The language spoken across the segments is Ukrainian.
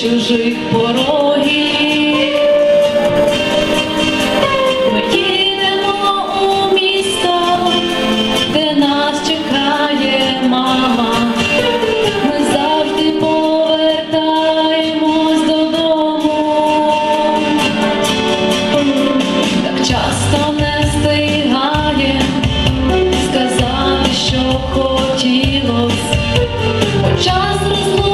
чужих порогів. Ми їдемо у місто, де нас чекає мама. Ми завжди повертаємось додому. Так часто не встигає сказати, що хотілось. Бо час розлучив.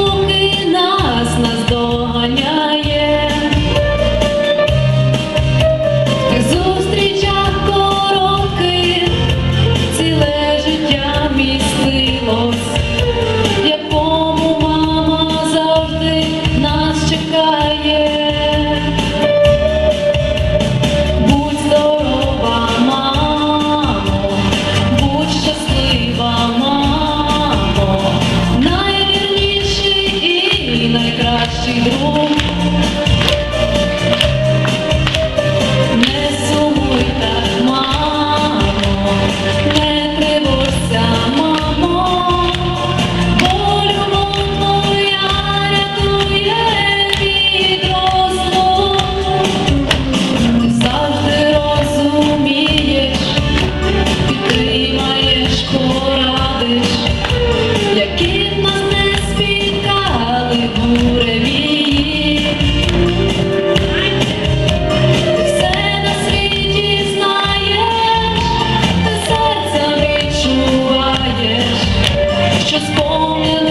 just born